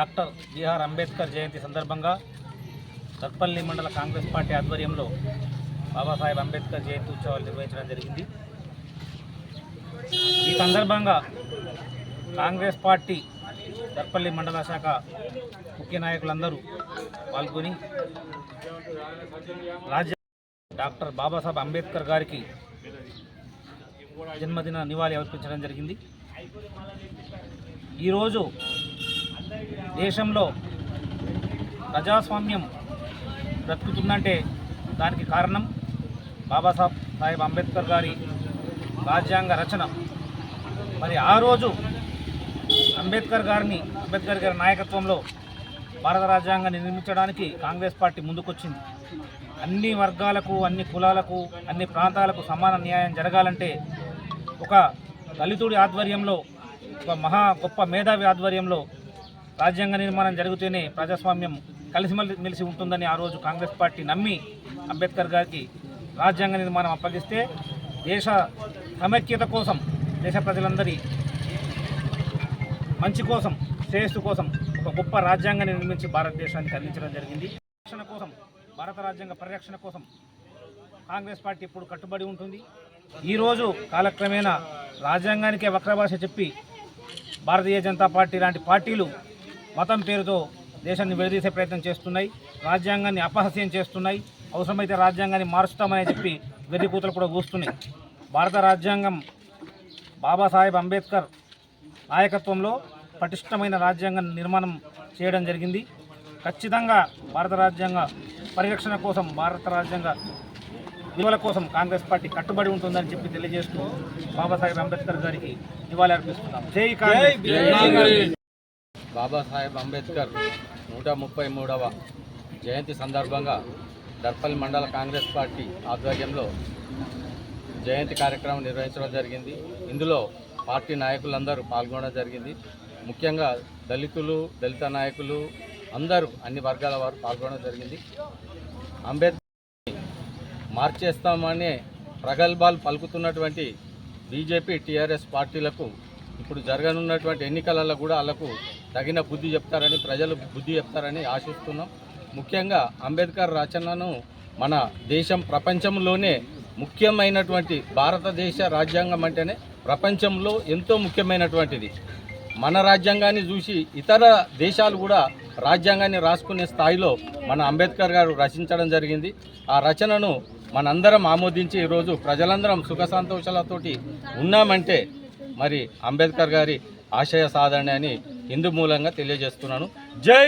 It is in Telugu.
డాక్టర్ బిఆర్ అంబేద్కర్ జయంతి సందర్భంగా దర్పల్లి మండల కాంగ్రెస్ పార్టీ ఆధ్వర్యంలో బాబాసాహెబ్ అంబేద్కర్ జయంతి ఉత్సవాలు నిర్వహించడం జరిగింది. ఈ సందర్భంగా కాంగ్రెస్ పార్టీ దర్పల్లి మండల శాఖ ముఖ్య నాయకులందరూ పాల్గొని రాజ్య డాక్టర్ బాబాసాహెబ్ అంబేద్కర్ గారికి జన్మదిన నివాళి అర్పించడం జరిగింది. ఈరోజు దేశంలో ప్రజాస్వామ్యం బ్రతుకుతుందంటే దానికి కారణం బాబాసాహెబ్ సాహెబ్ అంబేద్కర్ గారి రాజ్యాంగ రచన. మరి ఆ రోజు అంబేద్కర్ గారిని అంబేద్కర్ గారి నాయకత్వంలో భారత రాజ్యాంగాన్ని నిర్మించడానికి కాంగ్రెస్ పార్టీ ముందుకొచ్చింది. అన్ని వర్గాలకు అన్ని కులాలకు అన్ని ప్రాంతాలకు సమాన న్యాయం జరగాలంటే ఒక దళితుడి ఆధ్వర్యంలో ఒక మహా గొప్ప మేధావి ఆధ్వర్యంలో రాజ్యాంగ నిర్మాణం జరిగితేనే ప్రజాస్వామ్యం కలిసిమెలిసి ఉంటుందని ఆ రోజు కాంగ్రెస్ పార్టీ నమ్మి అంబేద్కర్ గారికి రాజ్యాంగ నిర్మాణం అప్పగిస్తే దేశ సమైక్యత కోసం దేశ ప్రజలందరి మంచి కోసం శ్రేయస్సు కోసం ఒక గొప్ప రాజ్యాంగాన్ని నిర్మించి భారతదేశానికి అందించడం జరిగింది. రక్షణ కోసం భారత రాజ్యాంగ పరిరక్షణ కోసం కాంగ్రెస్ పార్టీ ఎప్పుడు కట్టుబడి ఉంటుంది. ఈరోజు కాలక్రమేణా రాజ్యాంగానికే వక్రభాష చెప్పి భారతీయ జనతా పార్టీ లాంటి పార్టీలు మతం పేరుతో దేశాన్ని విడదీసే ప్రయత్నం చేస్తున్నాయి. రాజ్యాంగాన్ని అపహాస్యం చేస్తున్నాయి. అవసరమైతే రాజ్యాంగాన్ని మారుస్తామని చెప్పి వెర్రి కూతలు కూడా కూస్తున్నాయి భారత రాజ్యాంగం బాబాసాహెబ్ అంబేద్కర్ నాయకత్వంలో పటిష్టమైన రాజ్యాంగం నిర్మాణం చేయడం జరిగింది. ఖచ్చితంగా భారత రాజ్యాంగ పరిరక్షణ కోసం భారత రాజ్యాంగ విలువల కోసం కాంగ్రెస్ పార్టీ కట్టుబడి ఉంటుందని చెప్పి తెలియజేస్తూ బాబాసాహెబ్ అంబేద్కర్ గారికి నివాళి అర్పిస్తున్నాం జై కాంగ్రెస్ బాబాసాహెబ్ అంబేద్కర్ నూట ముప్పై మూడవ జయంతి సందర్భంగా దర్పల్ మండల కాంగ్రెస్ పార్టీ ఆధ్వర్యంలో జయంతి కార్యక్రమం నిర్వహించడం జరిగింది. ఇందులో పార్టీ నాయకులందరూ పాల్గొనడం జరిగింది. ముఖ్యంగా దళితులు దళిత నాయకులు అందరూ అన్ని వర్గాల వారు పాల్గొనడం జరిగింది. అంబేద్కర్ మార్చేస్తామనే ప్రగల్భాలు పలుకుతున్నటువంటి బీజేపీ టీఆర్ఎస్ పార్టీలకు ఇప్పుడు జరగనున్నటువంటి ఎన్నికలలో కూడా వాళ్ళకు తగిన బుద్ధి చెప్తారని ప్రజలు బుద్ధి చెప్తారని ఆశిస్తున్నాం. ముఖ్యంగా అంబేద్కర్ రచనను మన దేశం ప్రపంచంలోనే ముఖ్యమైనటువంటి భారతదేశ రాజ్యాంగం అంటేనే ప్రపంచంలో ఎంతో ముఖ్యమైనటువంటిది. మన రాజ్యాంగాన్ని చూసి ఇతర దేశాలు కూడా రాజ్యాంగాన్ని రాసుకునే స్థాయిలో మన అంబేద్కర్ గారు రచించడం జరిగింది. ఆ రచనను మనందరం ఆమోదించి ఈరోజు ప్రజలందరం సుఖ సంతోషాలతోటి ఉన్నామంటే మరి అంబేద్కర్ గారి ఆశయ సాధన అని హిందూ మూలంగా తెలియజేస్తున్నాను. జై